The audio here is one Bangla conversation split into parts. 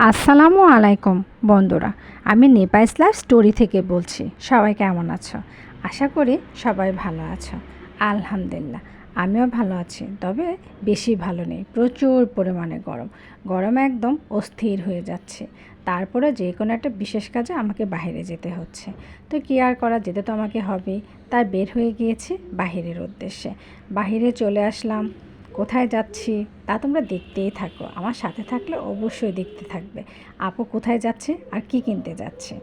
আসসালামু আলাইকুম, বন্ধুরা। আমি নেপাইস লাইফ স্টোরি থেকে বলছি, সবাই কেমন আছো? আশা করি সবাই ভালো আছো। আলহামদুলিল্লাহ, আমিও ভালো আছি, তবে বেশি ভালো নেই, প্রচুর পরিমাণে গরম। গরমে একদম অস্থির হয়ে যাচ্ছে। তারপরে যে কোনো একটা বিশেষ কাজে আমাকে বাইরে যেতে হচ্ছে। তো কী আর করা, যেতে তো আমাকে হবেই। তাই বের হয়ে গিয়েছি বাহিরের উদ্দেশ্যে। বাহিরে চলে আসলাম কোথায় যাচ্ছি তা তোমরা দেখতেই থাকো। আমার সাথে থাকলে অবশ্যই দেখতে থাকবে। আপু কোথায় যাচ্ছে আর কি কিনতে যাচ্ছে?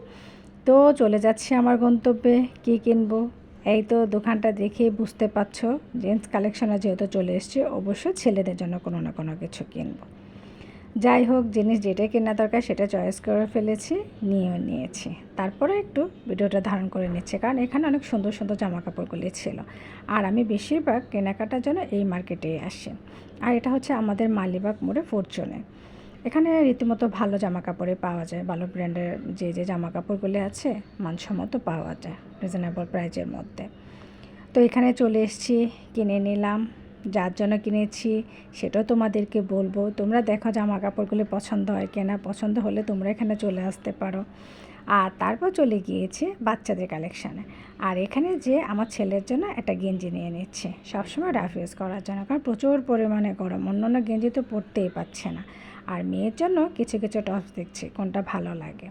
তো চলে যাচ্ছি আমার গন্তব্যে। কি কিনবো? এই তো দোকানটা দেখে বুঝতে পারছ। জেন্টস কালেকশনে যেহেতু চলে এসছে, অবশ্যই ছেলেদের জন্য কোনো না কোনো কিছু কিনবো। যাই হোক, জিনিস যেটা কেনা দরকার সেটা চয়েস করে ফেলেছি, নিয়েও নিয়েছি। তারপরে একটু ভিডিওটা ধারণ করে নিচ্ছে, কারণ এখানে অনেক সুন্দর সুন্দর জামা কাপড়গুলি ছিল। আর আমি বেশিরভাগ কেনাকাটার জন্য এই মার্কেটেই আসি। আর এটা হচ্ছে আমাদের মালিবাগ মোড়ে ফরচুনে। এখানে রীতিমতো ভালো জামা কাপড়ে পাওয়া যায়, ভালো ব্র্যান্ডের যে যে জামা কাপড়গুলি আছে, মানসম্মত পাওয়া যায় রিজনেবল প্রাইজের মধ্যে। তো এখানে চলে এসেছি, কিনে নিলাম। যার জন্য কিনেছি, সেটাও তোমাদেরকে বলব। তোমরা দেখো জামা কাপড়গুলি পছন্দ হয় কেনা, পছন্দ হলে তোমরা এখানে চলে আসতে পারো। আর তারপর চলে গিয়েছে বাচ্চাদের কালেকশানে আর এখানে যে আমার ছেলের জন্য একটা গেঞ্জি নিয়ে নিচ্ছে। সবসময় রাফ ইউজ করার জন্য, কারণ প্রচুর পরিমাণে গরম। অন্য অন্য গেঞ্জি তো পরতেই পারছে না। আর মেয়ের জন্য কিছু কিছু টপস দেখছি, কোনটা ভালো লাগে।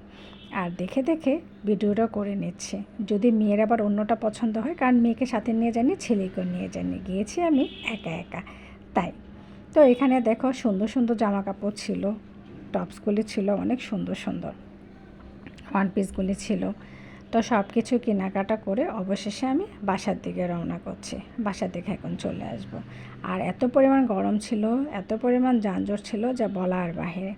আর দেখে দেখে ভিডিওটা করে নিচ্ছে। যদি মেয়ের আবার অন্যটা পছন্দ হয়, কারণ মেয়েকে সাথে নিয়ে জানি ছেলেকেও নিয়ে জানি গিয়েছি আমি একা একা। তাই। তো এখানে দেখো সুন্দর সুন্দর জামা কাপড় ছিল, টপসগুলি ছিল, অনেক সুন্দর সুন্দর। ওয়ান পিসগুলি ছিল। তো সব কিছু কেনাকাটা করে অবশেষে আমি বাসার দিকে রওনা করছি। বাসার দিকে এখন চলে আসব। আর এত পরিমাণ গরম ছিল, এত পরিমাণ যানজট ছিল যা বলার বাহিরে।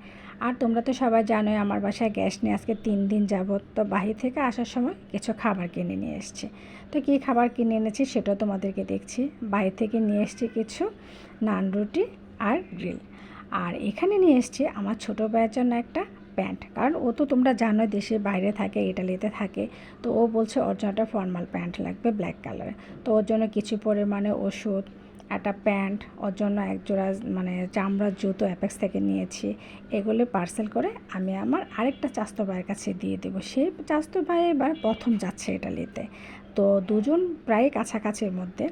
আর তোমরা তো সবাই জানোই আমার বাসায় গ্যাস নিয়ে আজকে তিন দিন যাবত তো বাহির থেকে আসার সময় কিছু খাবার কিনে নিয়ে এসেছি। তো কী খাবার কিনে এনেছি সেটাও তোমাদেরকে দেখছি। বাইরে থেকে নিয়ে এসেছি কিছু নান রুটি আর গ্রিল। আর এখানে নিয়ে এসেছি আমার ছোটো ভাইয়ের জন্য একটা প্যান্ট। কারণ ও তো তোমরা জানো দেশে বাইরে থাকে, ইটালিতে থাকে। তো ও বলছে ওর জন্য একটা ফর্মাল প্যান্ট লাগবে ব্ল্যাক কালারে তো ওর জন্য কিছু পরিমাণে ওষুধ, একটা প্যান্ট, ওর জন্য এক জোড়া মানে চামড়ার জুতো অ্যাপেক্স থেকে নিয়েছি। এগুলো পার্সেল করে আমি আমার আরেকটা চাস্তো ভাইয়ের কাছে দিয়ে দেবো। সেই চাস্তো ভাই এবার প্রথম যাচ্ছে ইটালিতে। তো দুজন প্রায় কাছাকাছির মধ্যে।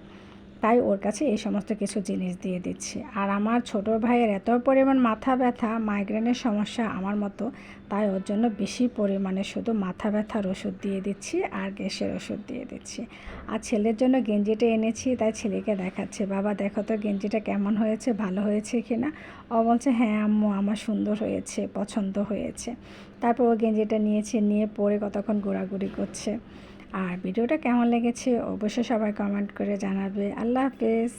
তাই ওর কাছে এই সমস্ত কিছু জিনিস দিয়ে দিচ্ছি। আর আমার ছোট ভাইয়ের এত পরিমাণ মাথা ব্যথা, মাইগ্রেনের সমস্যা আমার মতো, তাই ওর জন্য বেশি পরিমাণে শুধু মাথা ব্যথার ওষুধ দিয়ে দিচ্ছি আর গ্যাসের ওষুধ দিয়ে দিচ্ছি। আর ছেলের জন্য গেঞ্জিটা এনেছি, তাই ছেলেকে দেখাচ্ছে। বাবা, দেখো তো গেঞ্জিটা কেমন হয়েছে, ভালো হয়েছে কি না ও বলছে হ্যাঁ আম্মু, আমার সুন্দর হয়েছে, পছন্দ হয়েছে। তারপর ও গেঞ্জিটা নিয়েছে, নিয়ে পরে কতক্ষণ ঘোরাঘুরি করছে। আর ভিডিওটা কেমন লেগেছে অবশ্যই সবাই কমেন্ট করে জানাবে। আল্লাহ হাফেজ।